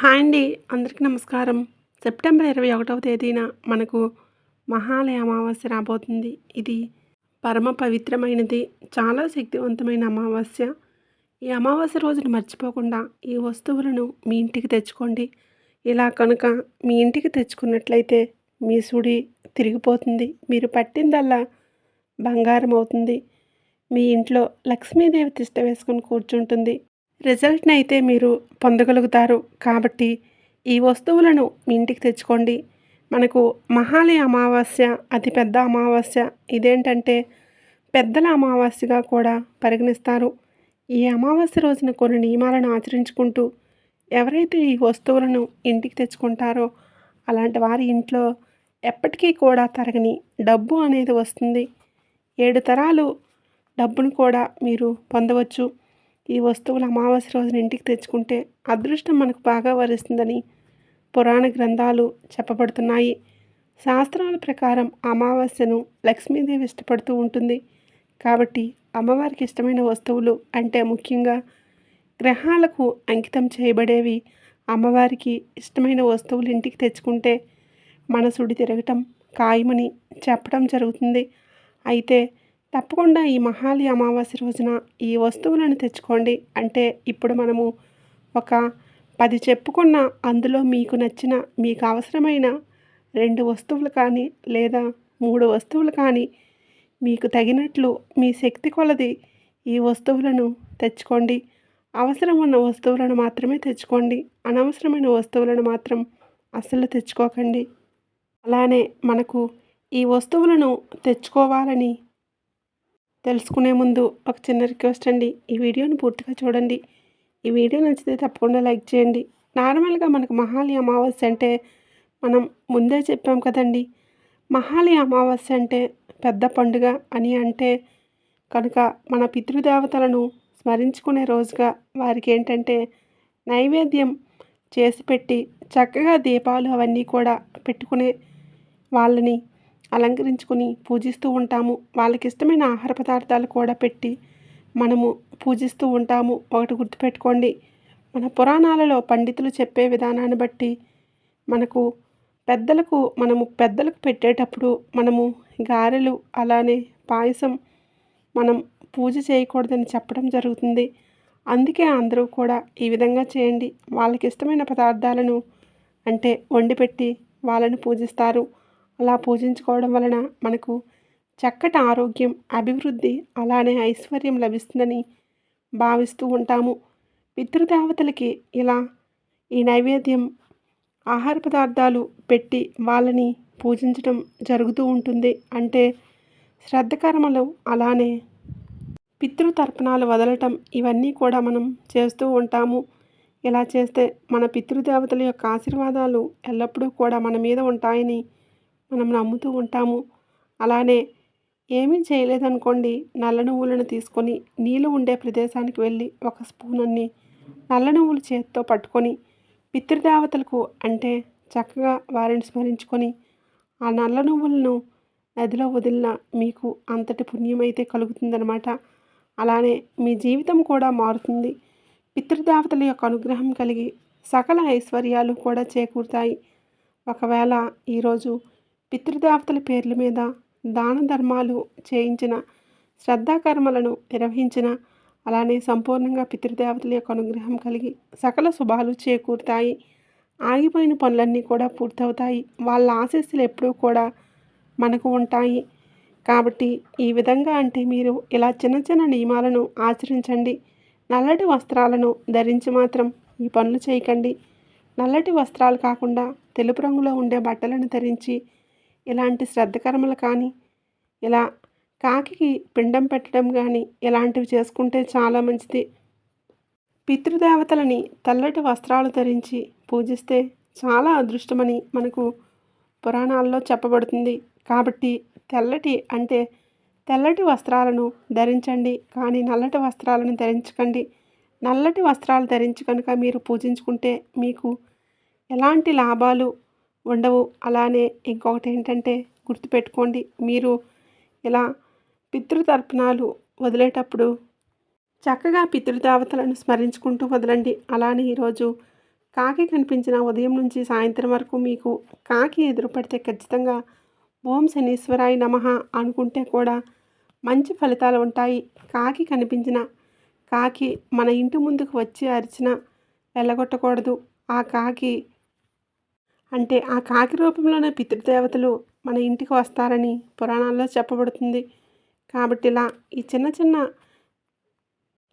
Hi అండి. అందరికీ నమస్కారం. సెప్టెంబర్ ఇరవై ఒకటవ తేదీన మనకు మహాలయ అమావాస్య రాబోతుంది. ఇది పరమ పవిత్రమైనది చాలా శక్తివంతమైన అమావాస్య. ఈ అమావాస్య రోజున మర్చిపోకుండా ఈ వస్తువులను మీ ఇంటికి తెచ్చుకోండి. ఇలా కనుక మీ ఇంటికి తెచ్చుకున్నట్లయితే మీ సుడి తిరిగిపోతుంది. మీరు పట్టిందల్లా బంగారం అవుతుంది. మీ ఇంట్లో లక్ష్మీదేవి తిష్ట వేసుకొని కూర్చుంటుంది. రిజల్ట్ని అయితే మీరు పొందగలుగుతారు. కాబట్టి ఈ వస్తువులను మీ ఇంటికి తెచ్చుకోండి. మనకు మహాలయ అమావాస్య అతిపెద్ద అమావాస్య ఇదేంటంటే పెద్దల అమావాస్యగా కూడా పరిగణిస్తారు. ఈ అమావాస్య రోజున కొన్ని నియమాలను ఆచరించుకుంటూ ఎవరైతే ఈ వస్తువులను ఇంటికి తెచ్చుకుంటారో అలాంటి వారి ఇంట్లో ఎప్పటికీ కూడా తరగని డబ్బు అనేది వస్తుంది. ఏడు తరాలు డబ్బును కూడా మీరు పొందవచ్చు. ఈ వస్తువులు అమావాస్య రోజున ఇంటికి తెచ్చుకుంటే అదృష్టం మనకు బాగా వరిస్తుందని పురాణ గ్రంథాలు చెప్పబడుతున్నాయి. శాస్త్రాల ప్రకారం అమావాస్యను లక్ష్మీదేవి ఇష్టపడుతూ ఉంటుంది. కాబట్టి అమ్మవారికి ఇష్టమైన వస్తువులు అంటే ముఖ్యంగా గ్రహాలకు అంకితం చేయబడేవి అమ్మవారికి ఇష్టమైన వస్తువులు ఇంటికి తెచ్చుకుంటే మనసుడి తిరగటం ఖాయమని చెప్పడం జరుగుతుంది. అయితే తప్పకుండా ఈ మహాలి అమావాస్య రోజున ఈ వస్తువులను తెచ్చుకోండి. అంటే ఇప్పుడు మనము ఒక పది చెప్పుకున్న అందులో మీకు నచ్చిన మీకు అవసరమైన రెండు వస్తువులు కానీ లేదా మూడు వస్తువులు కానీ మీకు తగినట్లు మీ శక్తి కొలది ఈ వస్తువులను తెచ్చుకోండి. అవసరం ఉన్న వస్తువులను మాత్రమే తెచ్చుకోండి. అనవసరమైన వస్తువులను మాత్రం అస్సలు తెచ్చుకోకండి. అలానే మనకు ఈ వస్తువులను తెచ్చుకోవాలని తెలుసుకునే ముందు ఒక చిన్న రిక్వెస్ట్ అండి. ఈ వీడియోని పూర్తిగా చూడండి. ఈ వీడియో నచ్చితే తప్పకుండా లైక్ చేయండి. నార్మల్గా మనకు మహాలి అమావాస్య అంటే మనం ముందే చెప్పాం కదండి. మహాలి అమావాస్య అంటే పెద్ద పండుగ అని అంటే కనుక మన పితృదేవతలను స్మరించుకునే రోజుగా వారికి ఏంటంటే నైవేద్యం చేసి పెట్టి చక్కగా దీపాలు అవన్నీ కూడా పెట్టుకునే వాళ్ళని అలంకరించుకొని పూజిస్తూ ఉంటాము. వాళ్ళకి ఇష్టమైన ఆహార పదార్థాలు కూడా పెట్టి మనము పూజిస్తూ ఉంటాము. ఒకటి గుర్తుపెట్టుకోండి. మన పురాణాలలో పండితులు చెప్పే విధానాన్ని బట్టి మనకు పెద్దలకు మనము పెద్దలకు పెట్టేటప్పుడు మనము గారెలు అలానే పాయసం మనం పూజ చేయకూడదని చెప్పడం జరుగుతుంది. అందుకే అందరూ కూడా ఈ విధంగా చేయండి. వాళ్ళకి ఇష్టమైన పదార్థాలను అంటే వండి పెట్టి వాళ్ళని పూజిస్తారు. అలా పూజించుకోవడం వలన మనకు చక్కటి ఆరోగ్యం అభివృద్ధి అలానే ఐశ్వర్యం లభిస్తుందని భావిస్తూ ఉంటాము. పితృదేవతలకి ఇలా ఈ నైవేద్యం ఆహార పదార్థాలు పెట్టి వాళ్ళని పూజించడం జరుగుతూ ఉంటుంది. అంటే శ్రద్ధకర్మలు అలానే పితృతర్పణాలు వదలటం ఇవన్నీ కూడా మనం చేస్తూ ఉంటాము. ఇలా చేస్తే మన పితృదేవతల యొక్క ఆశీర్వాదాలు ఎల్లప్పుడూ కూడా మన మీద ఉంటాయని మనం నమ్ముతూ ఉంటాము. అలానే ఏమీ చేయలేదనుకోండి నల్ల నువ్వులను తీసుకొని నీళ్ళు ఉండే ప్రదేశానికి వెళ్ళి ఒక స్పూన్ అన్ని నల్ల నువ్వులు చేతితో పట్టుకొని పితృదేవతలకు అంటే చక్కగా వారిని స్మరించుకొని ఆ నల్ల నువ్వులను నదిలో వదిలిన మీకు అంతటి పుణ్యమైతే కలుగుతుందనమాట అలానే మీ జీవితం కూడా మారుతుంది. పితృదేవతల యొక్క అనుగ్రహం కలిగి సకల ఐశ్వర్యాలు కూడా చేకూరుతాయి. ఒకవేళ ఈరోజు పితృదేవతల పేర్ల మీద దాన ధర్మాలు చేయించిన శ్రద్ధాకర్మలను నిర్వహించిన అలానే సంపూర్ణంగా పితృదేవతల యొక్క అనుగ్రహం కలిగి సకల శుభాలు చేకూరుతాయి. ఆగిపోయిన పనులన్నీ కూడా పూర్తవుతాయి. వాళ్ళ ఆశీస్సులు ఎప్పుడూ కూడా మనకు ఉంటాయి. కాబట్టి ఈ విధంగా అంటే మీరు ఇలా చిన్న చిన్న నియమాలను ఆచరించండి. నల్లటి వస్త్రాలను ధరించి మాత్రం ఈ పనులు చేయకండి. నల్లటి వస్త్రాలు కాకుండా తెలుపు రంగులో ఉండే బట్టలను ధరించి ఇలాంటి శ్రద్ధకర్మలు కానీ ఇలా కాకి పిండం పెట్టడం కానీ ఇలాంటివి చేసుకుంటే చాలా మంచిది. పితృదేవతలని తెల్లటి వస్త్రాలు ధరించి పూజిస్తే చాలా అదృష్టమని మనకు పురాణాల్లో చెప్పబడుతుంది. కాబట్టి తెల్లటి అంటే తెల్లటి వస్త్రాలను ధరించండి కానీ నల్లటి వస్త్రాలను ధరించకండి. నల్లటి వస్త్రాలు ధరించి కనుక మీరు పూజించుకుంటే మీకు ఎలాంటి లాభాలు ఉండవు. అలానే ఇంకొకటి ఏంటంటే గుర్తుపెట్టుకోండి మీరు ఇలా పితృతర్పణాలు వదిలేటప్పుడు చక్కగా పితృదేవతలను స్మరించుకుంటూ వదలండి. అలానే ఈరోజు కాకి కనిపించిన ఉదయం నుంచి సాయంత్రం వరకు మీకు కాకి ఎదురుపడితే ఖచ్చితంగా ఓం శనీశ్వరాయ నమః అనుకుంటే కూడా మంచి ఫలితాలు ఉంటాయి. కాకి కనిపించిన కాకి మన ఇంటి ముందుకు వచ్చి అరిచిన వెళ్ళగొట్టకూడదు. ఆ కాకి అంటే ఆ కాకి రూపంలోనే పితృదేవతలు మన ఇంటికి వస్తారని పురాణాల్లో చెప్పబడుతుంది. కాబట్టి ఇలా ఈ చిన్న చిన్న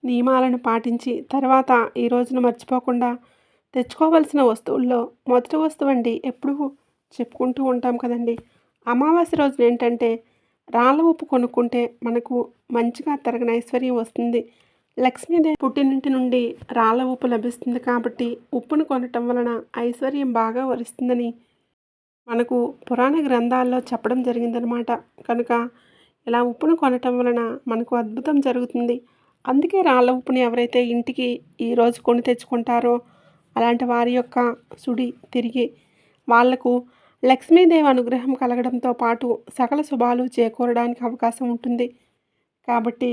నియమాలను పాటించి తర్వాత ఈ రోజున మర్చిపోకుండా తెచ్చుకోవాల్సిన వస్తువుల్లో మొదటి వస్తువు అండి ఎప్పుడూ చెప్పుకుంటూ ఉంటాం కదండి. అమావాస్య రోజున ఏంటంటే రాళ్ళ ఉప్పు కొనుక్కుంటే మనకు మంచిగా తరగని ఐశ్వర్యం వస్తుంది. లక్ష్మీదేవి పుట్టినింటి నుండి రాళ్ళ ఉప్పు లభిస్తుంది కాబట్టి ఉప్పును కొనటం వలన ఐశ్వర్యం బాగా వరిస్తుందని మనకు పురాణ గ్రంథాల్లో చెప్పడం జరిగిందనమాట కనుక ఇలా ఉప్పును కొనటం వలన మనకు అద్భుతం జరుగుతుంది. అందుకే రాళ్ళ ఉప్పుని ఎవరైతే ఇంటికి ఈరోజు కొని తెచ్చుకుంటారో అలాంటి వారి యొక్క సుడి తిరిగి వాళ్ళకు లక్ష్మీదేవి అనుగ్రహం కలగడంతో పాటు సకల శుభాలు చేకూరడానికి అవకాశం ఉంటుంది. కాబట్టి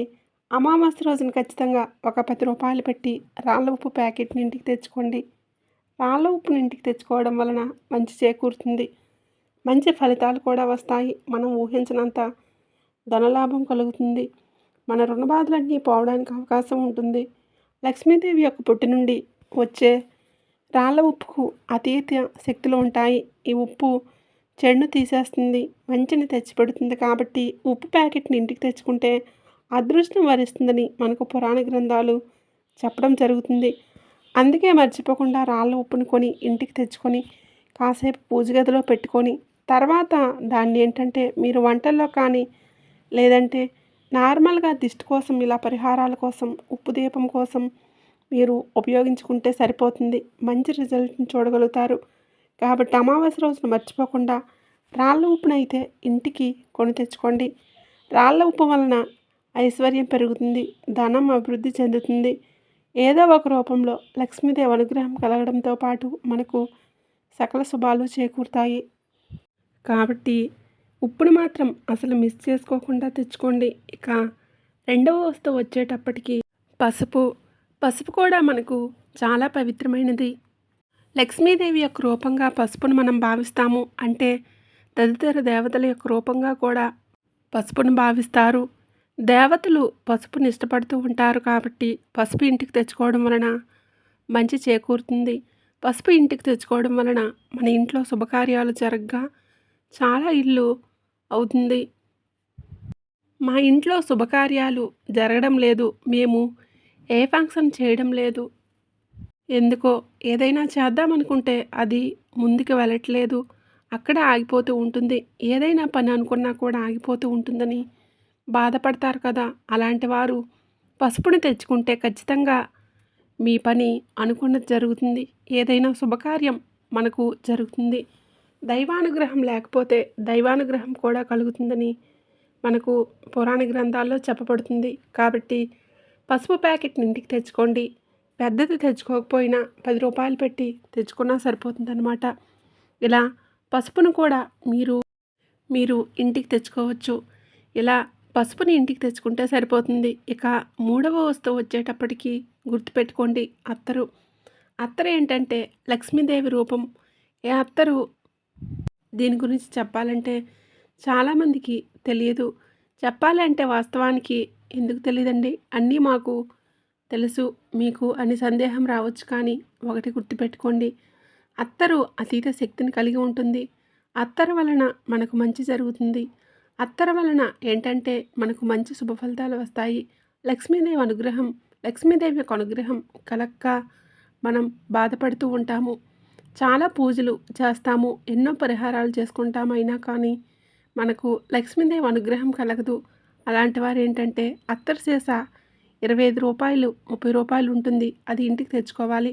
అమావాస్య రోజున ఖచ్చితంగా ఒక పది రూపాయలు పెట్టి రాళ్ళ ఉప్పు ప్యాకెట్ని ఇంటికి తెచ్చుకోండి. రాళ్ళ ఉప్పుని ఇంటికి తెచ్చుకోవడం వలన మంచి చేకూరుతుంది. మంచి ఫలితాలు కూడా వస్తాయి. మనం ఊహించినంత ధనలాభం కలుగుతుంది. మన రుణ బాధలన్నీ పోవడానికి అవకాశం ఉంటుంది. లక్ష్మీదేవి యొక్క పుట్టి నుండి వచ్చే రాళ్ళ ఉప్పుకు అతీత శక్తులు ఉంటాయి. ఈ ఉప్పు చెడును తీసేస్తుంది. మంచిని తెచ్చిపెడుతుంది కాబట్టి ఉప్పు ప్యాకెట్ని ఇంటికి తెచ్చుకుంటే అదృష్టం వరిస్తుందని మనకు పురాణ గ్రంథాలు చెప్పడం జరుగుతుంది. అందుకే మర్చిపోకుండా రాళ్ళ ఉప్పును కొని ఇంటికి తెచ్చుకొని కాసేపు పూజ గదిలో పెట్టుకొని తర్వాత దాన్ని ఏంటంటే మీరు వంటల్లో కానీ లేదంటే నార్మల్గా దిష్టి కోసం ఇలా పరిహారాల కోసం ఉప్పు దీపం కోసం మీరు ఉపయోగించుకుంటే సరిపోతుంది. మంచి రిజల్ట్ని చూడగలుగుతారు. కాబట్టి అమావాస్య రోజున మర్చిపోకుండా రాళ్ళ ఉప్పునైతే ఇంటికి కొని తెచ్చుకోండి. రాళ్ళ ఉప్పు వలన ఐశ్వర్యం పెరుగుతుంది ధనం అభివృద్ధి చెందుతుంది. ఏదో ఒక రూపంలో లక్ష్మీదేవి అనుగ్రహం కలగడంతో పాటు మనకు సకల శుభాలు చేకూరుతాయి. కాబట్టి ఉప్పును మాత్రం అసలు మిస్ చేసుకోకుండా తెచ్చుకోండి. ఇక రెండవ వస్తువు వచ్చేటప్పటికి పసుపు. పసుపు కూడా మనకు చాలా పవిత్రమైనది. లక్ష్మీదేవి యొక్క రూపంగా పసుపును మనం భావిస్తాము అంటే తదితర దేవతల యొక్క రూపంగా కూడా పసుపును భావిస్తారు. దేవతలు పసుపుని ఇష్టపడుతూ ఉంటారు కాబట్టి పసుపు ఇంటికి తెచ్చుకోవడం వలన మంచి చేకూరుతుంది. పసుపు ఇంటికి తెచ్చుకోవడం వలన మన ఇంట్లో శుభకార్యాలు జరగగా చాలా ఇల్లు అవుతుంది. మా ఇంట్లో శుభకార్యాలు జరగడం లేదు. మేము ఏ ఫంక్షన్ చేయడం లేదు. ఎందుకో ఏదైనా చేద్దామనుకుంటే అది ముందుకు వెళ్ళట్లేదు. అక్కడ ఆగిపోతూ ఉంటుంది. ఏదైనా పని అనుకున్నా కూడా ఆగిపోతూ ఉంటుందని బాధపడతారు కదా? అలాంటి వారు పసుపుని తెచ్చుకుంటే ఖచ్చితంగా మీ పని అనుకున్నది జరుగుతుంది. ఏదైనా శుభకార్యం మనకు జరుగుతుంది. దైవానుగ్రహం లేకపోతే దైవానుగ్రహం కూడా కలుగుతుందని మనకు పురాణ గ్రంథాల్లో చెప్పబడుతుంది. కాబట్టి పసుపు ప్యాకెట్ని ఇంటికి తెచ్చుకోండి. పెద్దది తెచ్చుకోకపోయినా పది రూపాయలు పెట్టి తెచ్చుకున్నా సరిపోతుందన్నమాట. ఇలా పసుపును కూడా మీరు మీరు ఇంటికి తెచ్చుకోవచ్చు. ఇలా పసుపుని ఇంటికి తెచ్చుకుంటే సరిపోతుంది. ఇక మూడవ వస్తువు వచ్చేటప్పటికి గుర్తుపెట్టుకోండి అత్తరు. అత్తరు ఏంటంటే లక్ష్మీదేవి రూపం. ఏ అత్తరు? దీని గురించి చెప్పాలంటే చాలామందికి తెలియదు. చెప్పాలంటే వాస్తవానికి ఎందుకు తెలియదండి అన్నీ మాకు తెలుసు మీకు అని సందేహం రావచ్చు కానీ ఒకటి గుర్తుపెట్టుకోండి. అత్తరు అతీత శక్తిని కలిగి ఉంటుంది. అత్తరు వలన మనకు మంచి జరుగుతుంది. అత్తర వలన ఏంటంటే మనకు మంచి శుభ ఫలితాలు వస్తాయి. లక్ష్మీదేవి అనుగ్రహం లక్ష్మీదేవి యొక్క అనుగ్రహం కలక్క మనం బాధపడుతూ ఉంటాము. చాలా పూజలు చేస్తాము ఎన్నో పరిహారాలు చేసుకుంటామైనా కానీ మనకు లక్ష్మీదేవి అనుగ్రహం కలగదు. అలాంటి వారు ఏంటంటే అత్తరు చేస ఇరవై ఐదు రూపాయలు ముప్పై రూపాయలు ఉంటుంది అది ఇంటికి తెచ్చుకోవాలి.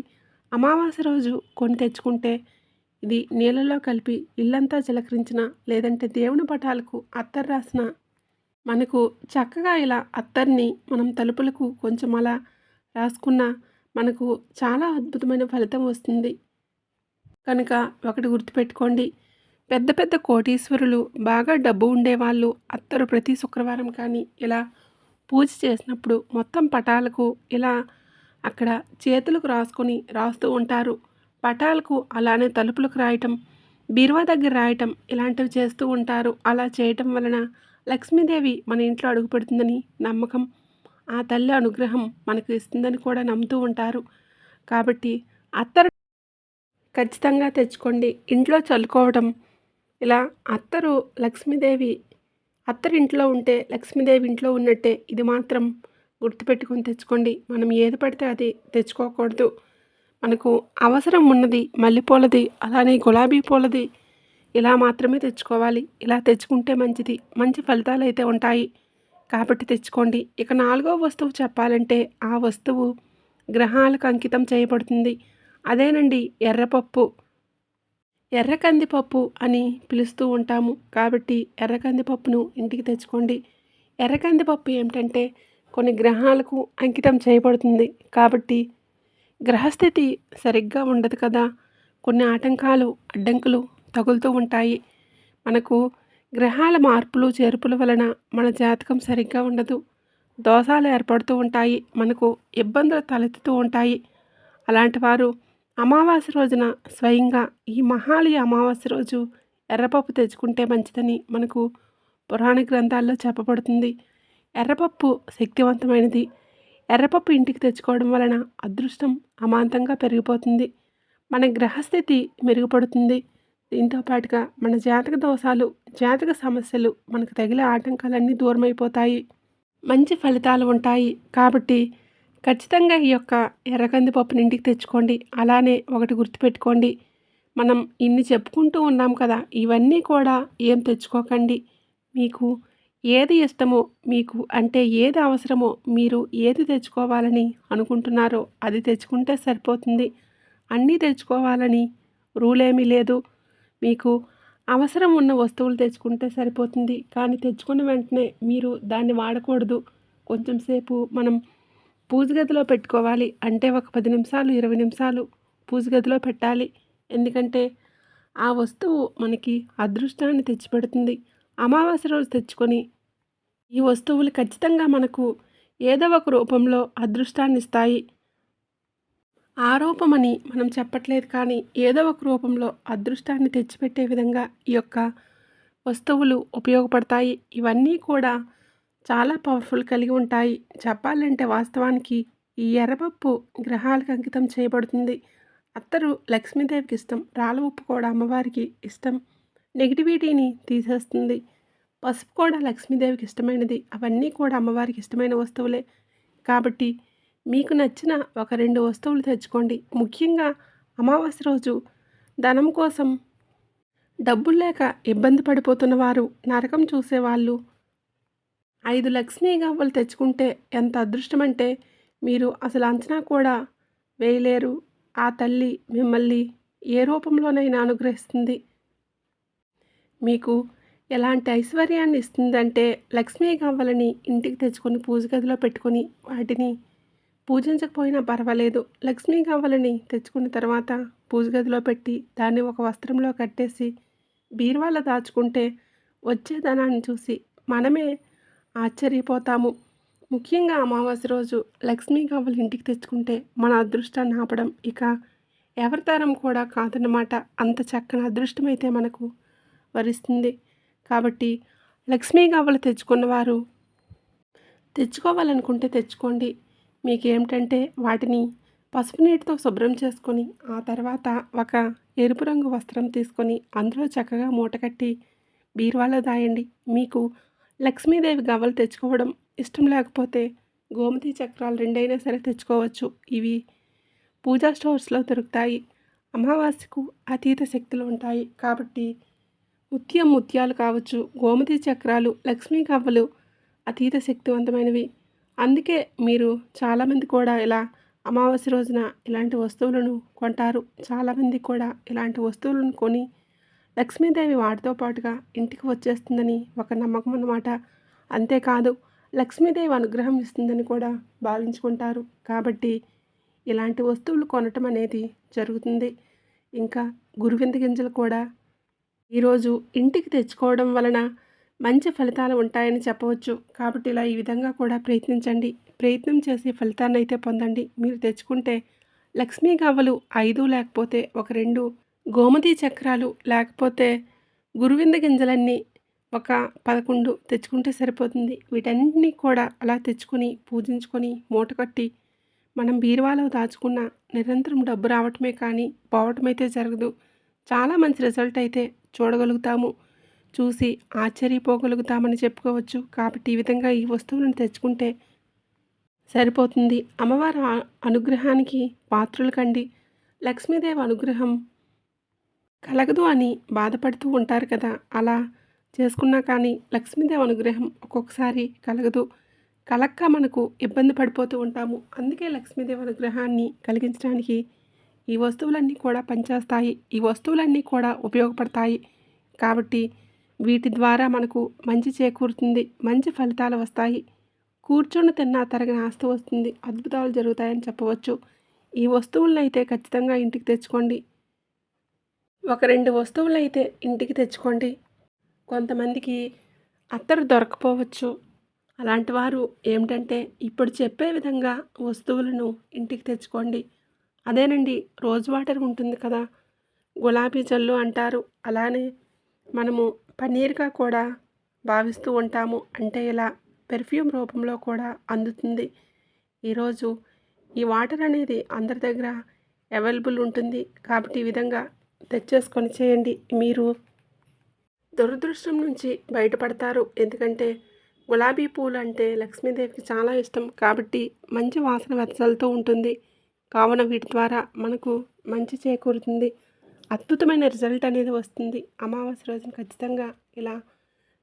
అమావాస్య రోజు కొని తెచ్చుకుంటే ఇది నీళ్ళలో కలిపి ఇల్లంతా చిలకరించిన లేదంటే దేవుని పటాలకు అత్తర్ రాసిన మనకు చక్కగా ఇలా అత్తర్ని మనం తలుపులకు కొంచెం అలా రాసుకున్న మనకు చాలా అద్భుతమైన ఫలితం వస్తుంది. కనుక ఒకటి గుర్తుపెట్టుకోండి. పెద్ద పెద్ద కోటీశ్వరులు బాగా డబ్బు ఉండేవాళ్ళు అత్తరు ప్రతి శుక్రవారం కానీ ఇలా పూజ చేసినప్పుడు మొత్తం పటాలకు ఇలా అక్కడ చేతులకు రాసుకొని రాస్తూ ఉంటారు. పటాలకు అలానే తలుపులకు రాయటం బీరువా దగ్గర రాయటం ఇలాంటివి చేస్తూ ఉంటారు. అలా చేయటం వలన లక్ష్మీదేవి మన ఇంట్లో అడుగుపెడుతుందని నమ్మకం ఆ తల్లి అనుగ్రహం మనకు ఇస్తుందని కూడా నమ్ముతూ ఉంటారు. కాబట్టి అత్తరు ఖచ్చితంగా తెచ్చుకోండి. ఇంట్లో చల్లుకోవడం ఇలా అత్తరు లక్ష్మీదేవి అత్తరు ఇంట్లో ఉంటే లక్ష్మీదేవి ఇంట్లో ఉన్నట్టే ఇది మాత్రం గుర్తుపెట్టుకొని తెచ్చుకోండి. మనం ఏది పడితే అది తెచ్చుకోకూడదు. మనకు అవసరం ఉన్నది మల్లెపూలది అలానే గులాబీ పూలది. ఇలా మాత్రమే తెచ్చుకోవాలి. ఇలా తెచ్చుకుంటే మంచిది. మంచి ఫలితాలు అయితే ఉంటాయి. కాబట్టి తెచ్చుకోండి. ఇక నాలుగో వస్తువు చెప్పాలంటే ఆ వస్తువు గ్రహాలకు అంకితం చేయబడుతుంది. అదేనండి ఎర్రపప్పు. ఎర్ర కందిపప్పు అని పిలుస్తూ ఉంటాము. కాబట్టి ఎర్ర కందిపప్పును ఇంటికి తెచ్చుకోండి. ఎర్ర కందిపప్పు ఏమిటంటే కొన్ని గ్రహాలకు అంకితం చేయబడుతుంది. కాబట్టి గ్రహస్థితి సరిగ్గా ఉండదు కదా. కొన్ని ఆటంకాలు అడ్డంకులు తగులుతూ ఉంటాయి. మనకు గ్రహాల మార్పులు చేర్పుల వలన మన జాతకం సరిగ్గా ఉండదు. దోషాలు ఏర్పడుతూ ఉంటాయి. మనకు ఇబ్బందులు తలెత్తుతూ ఉంటాయి. అలాంటి వారు అమావాస్య రోజున స్వయంగా ఈ మహాళి అమావాస్య రోజు ఎర్రపప్పు తెచ్చుకుంటే మంచిదని మనకు పురాణ గ్రంథాల్లో చెప్పబడుతుంది. ఎర్రపప్పు శక్తివంతమైనది. ఎర్రపప్పు ఇంటికి తెచ్చుకోవడం వలన అదృష్టం అమాంతంగా పెరిగిపోతుంది. మన గ్రహస్థితి మెరుగుపడుతుంది. దీంతో పాటుగా మన జాతక దోషాలు జాతక సమస్యలు మనకు తగిలే ఆటంకాలన్నీ దూరమైపోతాయి. మంచి ఫలితాలు ఉంటాయి. కాబట్టి ఖచ్చితంగా ఈ యొక్క ఎర్రకంది పప్పుని ఇంటికి తెచ్చుకోండి. అలానే ఒకటి గుర్తుపెట్టుకోండి. మనం ఇన్ని చెప్పుకుంటూ ఉన్నాం కదా ఇవన్నీ కూడా ఏం తెచ్చుకోకండి. మీకు ఏది ఇష్టమో మీకు అంటే ఏది అవసరమో మీరు ఏది తెచ్చుకోవాలని అనుకుంటున్నారో అది తెచ్చుకుంటే సరిపోతుంది. అన్నీ తెచ్చుకోవాలని రూల్ ఏమీ లేదు. మీకు అవసరం ఉన్న వస్తువులు తెచ్చుకుంటే సరిపోతుంది. కానీ తెచ్చుకున్న వెంటనే మీరు దాన్ని వాడకూడదు. కొంచెం సేపు మనం పూజగదిలో పెట్టుకోవాలి. అంటే ఒక పది నిమిషాలు ఇరవై నిమిషాలు పూజ గదిలో పెట్టాలి. ఎందుకంటే ఆ వస్తువు మనకి అదృష్టాన్ని తెచ్చిపెడుతుంది. అమావాస్య రోజు తెచ్చుకొని ఈ వస్తువులు ఖచ్చితంగా మనకు ఏదో ఒక రూపంలో అదృష్టాన్ని ఇస్తాయి ఆరోపమని మనం చెప్పట్లేదు కానీ ఏదో ఒక రూపంలో అదృష్టాన్ని తెచ్చిపెట్టే విధంగా ఈ యొక్క వస్తువులు ఉపయోగపడతాయి. ఇవన్నీ కూడా చాలా పవర్ఫుల్ కలిగి ఉంటాయి. చెప్పాలంటే వాస్తవానికి ఈ ఎర్రపప్పు గ్రహాలకు అంకితం చేయబడుతుంది. అత్తరు లక్ష్మీదేవికి ఇష్టం రాళ్ళ ఉప్పు కూడా అమ్మవారికి ఇష్టం. నెగిటివిటీని తీసేస్తుంది. పసుపు కూడా లక్ష్మీదేవికి ఇష్టమైనది. అవన్నీ కూడా అమ్మవారికి ఇష్టమైన వస్తువులే. కాబట్టి మీకు నచ్చిన ఒక రెండు వస్తువులు తెచ్చుకోండి. ముఖ్యంగా అమావాస్య రోజు ధనం కోసం డబ్బులు లేక ఇబ్బంది పడిపోతున్న వారు నరకం చూసేవాళ్ళు ఐదు లక్ష్మీ గవ్వలు తెచ్చుకుంటే ఎంత అదృష్టం అంటే మీరు అసలు అంచనా కూడా వేయలేరు. ఆ తల్లి మిమ్మల్ని ఏ రూపంలోనైనా అనుగ్రహిస్తుంది. మీకు ఎలాంటి ఐశ్వర్యాన్ని ఇస్తుందంటే లక్ష్మీ గవ్వలని ఇంటికి తెచ్చుకొని పూజ గదిలో పెట్టుకొని వాటిని పూజించకపోయినా పర్వాలేదు. లక్ష్మీ గవ్వలని తెచ్చుకున్న తర్వాత పూజ గదిలో పెట్టి దాన్ని ఒక వస్త్రంలో కట్టేసి బీరువాలో దాచుకుంటే వచ్చే ధనాన్ని చూసి మనమే ఆశ్చర్యపోతాము. ముఖ్యంగా అమావాస్య రోజు లక్ష్మీ గవ్వలు ఇంటికి తెచ్చుకుంటే మన అదృష్టాన్ని ఆపడం ఇక ఎవరి తరం కూడా కాదన్నమాట. అంత చక్కని అదృష్టమైతే మనకు వరిస్తుంది. కాబట్టి లక్ష్మీ గవ్వలు తెచ్చుకున్నవారు తెచ్చుకోవాలనుకుంటే తెచ్చుకోండి. మీకు ఏమిటంటే వాటిని పసుపు నీటితో శుభ్రం చేసుకొని ఆ తర్వాత ఒక ఎరుపు రంగు వస్త్రం తీసుకొని అందులో చక్కగా మూటకట్టి బీరువాలో దాయండి. మీకు లక్ష్మీదేవి గవ్వలు తెచ్చుకోవడం ఇష్టం లేకపోతే గోమతి చక్రాలు రెండైనా సరే తెచ్చుకోవచ్చు. ఇవి పూజా స్టోర్స్లో దొరుకుతాయి. అమావాస్యకు అతీత శక్తులు ఉంటాయి. కాబట్టి ముత్యం ముత్యాలు కావచ్చు గోమతి చక్రాలు లక్ష్మీ కవ్వలు అతీత శక్తివంతమైనవి. అందుకే మీరు చాలామంది కూడా ఇలా అమావాస్య రోజున ఇలాంటి వస్తువులను కొంటారు. చాలామంది కూడా ఇలాంటి వస్తువులను కొని లక్ష్మీదేవి వాటితో పాటుగా ఇంటికి వచ్చేస్తుందని ఒక నమ్మకం అన్నమాట. అంతేకాదు లక్ష్మీదేవి అనుగ్రహం ఇస్తుందని కూడా భావించుకుంటారు. కాబట్టి ఇలాంటి వస్తువులు కొనటం అనేది జరుగుతుంది. ఇంకా గురువింద గింజలు కూడా ఈరోజు ఇంటికి తెచ్చుకోవడం వలన మంచి ఫలితాలు ఉంటాయని చెప్పవచ్చు. కాబట్టి ఇలా ఈ విధంగా కూడా ప్రయత్నించండి. ప్రయత్నం చేసి ఫలితాన్ని అయితే పొందండి. మీరు తెచ్చుకుంటే లక్ష్మీ గవ్వలు ఐదు లేకపోతే ఒక రెండు గోమతి చక్రాలు లేకపోతే గురువింద గింజలన్నీ ఒక పదకొండు తెచ్చుకుంటే సరిపోతుంది. వీటన్నిటినీ కూడా అలా తెచ్చుకొని పూజించుకొని మూట కట్టి మనం బీరువాలో దాచుకున్న నిరంతరం డబ్బు రావటమే కానీ పోవటం అయితే జరగదు. చాలా మంచి రిజల్ట్ అయితే చూడగలుగుతాము. చూసి ఆశ్చర్యపోగలుగుతామని చెప్పుకోవచ్చు. కాబట్టి ఈ విధంగా ఈ వస్తువులను తెచ్చుకుంటే సరిపోతుంది. అమ్మవారి అనుగ్రహానికి పాత్రులు కండి. లక్ష్మీదేవి అనుగ్రహం కలగదు అని బాధపడుతూ ఉంటారు కదా. అలా చేసుకున్నా కానీ లక్ష్మీదేవి అనుగ్రహం ఒక్కొక్కసారి కలగదు. కలక్క మనకు ఇబ్బంది పడిపోతూ ఉంటాము. అందుకే లక్ష్మీదేవి అనుగ్రహాన్ని కలిగించడానికి ఈ వస్తువులన్నీ కూడా పనిచేస్తాయి. ఈ వస్తువులన్నీ కూడా ఉపయోగపడతాయి. కాబట్టి వీటి ద్వారా మనకు మంచి చేకూరుతుంది. మంచి ఫలితాలు వస్తాయి. కూర్చొని తిన్నా తరగని ఆస్తి వస్తుంది. అద్భుతాలు జరుగుతాయని చెప్పవచ్చు. ఈ వస్తువులను అయితే ఖచ్చితంగా ఇంటికి తెచ్చుకోండి. ఒక రెండు వస్తువులు అయితే ఇంటికి తెచ్చుకోండి. కొంతమందికి అత్తరు దొరకపోవచ్చు. అలాంటి వారు ఏమిటంటే ఇప్పుడు చెప్పే విధంగా వస్తువులను ఇంటికి తెచ్చుకోండి. అదేనండి రోజ్ వాటర్ ఉంటుంది కదా. గులాబీ జల్లు అంటారు. అలానే మనము పన్నీర్గా కూడా భావిస్తూ ఉంటాము. అంటే ఇలా పెర్ఫ్యూమ్ రూపంలో కూడా అందుతుంది. ఈరోజు ఈ వాటర్ అనేది అందరి దగ్గర అవైలబుల్ ఉంటుంది. కాబట్టి ఈ విధంగా తెచ్చేసుకొని చేయండి. మీరు దురదృష్టం నుంచి బయటపడతారు. ఎందుకంటే గులాబీ పూలు అంటే లక్ష్మీదేవికి చాలా ఇష్టం. కాబట్టి మంచి వాసన వెచ్చలతో ఉంటుంది. కావున వీటి ద్వారా మనకు మంచి చేకూరుతుంది. అద్భుతమైన రిజల్ట్ అనేది వస్తుంది. అమావాస్య రోజున ఖచ్చితంగా ఇలా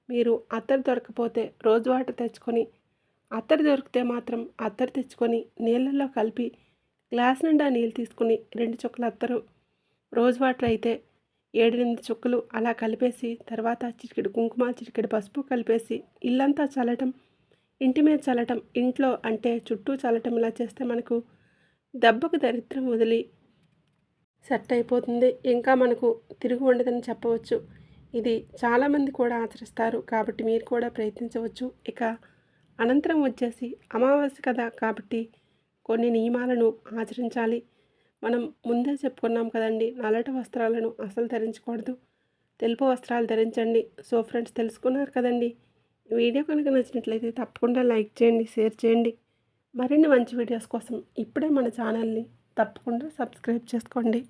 మీరు అత్తరు దొరకపోతే రోజు వాటర్ తెచ్చుకొని అత్తరు దొరికితే మాత్రం అత్తరు తెచ్చుకొని నీళ్ళల్లో కలిపి గ్లాస్ నిండా నీళ్ళు తీసుకుని రెండు చుక్కలు అత్తరు రోజు వాటర్ అయితే ఏడెనిమిది చుక్కలు అలా కలిపేసి తర్వాత చిటికెడు కుంకుమ చిటికెడు పసుపు కలిపేసి ఇల్లంతా చల్లటం ఇంటి మీద చల్లటం ఇంట్లో అంటే చుట్టూ చల్లటం ఇలా చేస్తే మనకు దెబ్బకు దరిద్రం వదిలి సెట్ అయిపోతుంది. ఇంకా మనకు తిరుగు ఉండదని చెప్పవచ్చు. ఇది చాలామంది కూడా ఆచరిస్తారు. కాబట్టి మీరు కూడా ప్రయత్నించవచ్చు. ఇక అనంతరం వచ్చేసి అమావాస్య కదా కాబట్టి కొన్ని నియమాలను ఆచరించాలి. మనం ముందే చెప్పుకున్నాం కదండి నల్లటి వస్త్రాలను అసలు ధరించకూడదు. తెలుపు వస్త్రాలు ధరించండి. సో ఫ్రెండ్స్ తెలుసుకున్నారు కదండి. వీడియో కనుక నచ్చినట్లయితే తప్పకుండా లైక్ చేయండి షేర్ చేయండి. మరిన్ని మంచి వీడియోస్ కోసం ఇప్పుడే మన ఛానల్ని తప్పకుండా సబ్స్క్రైబ్ చేసుకోండి.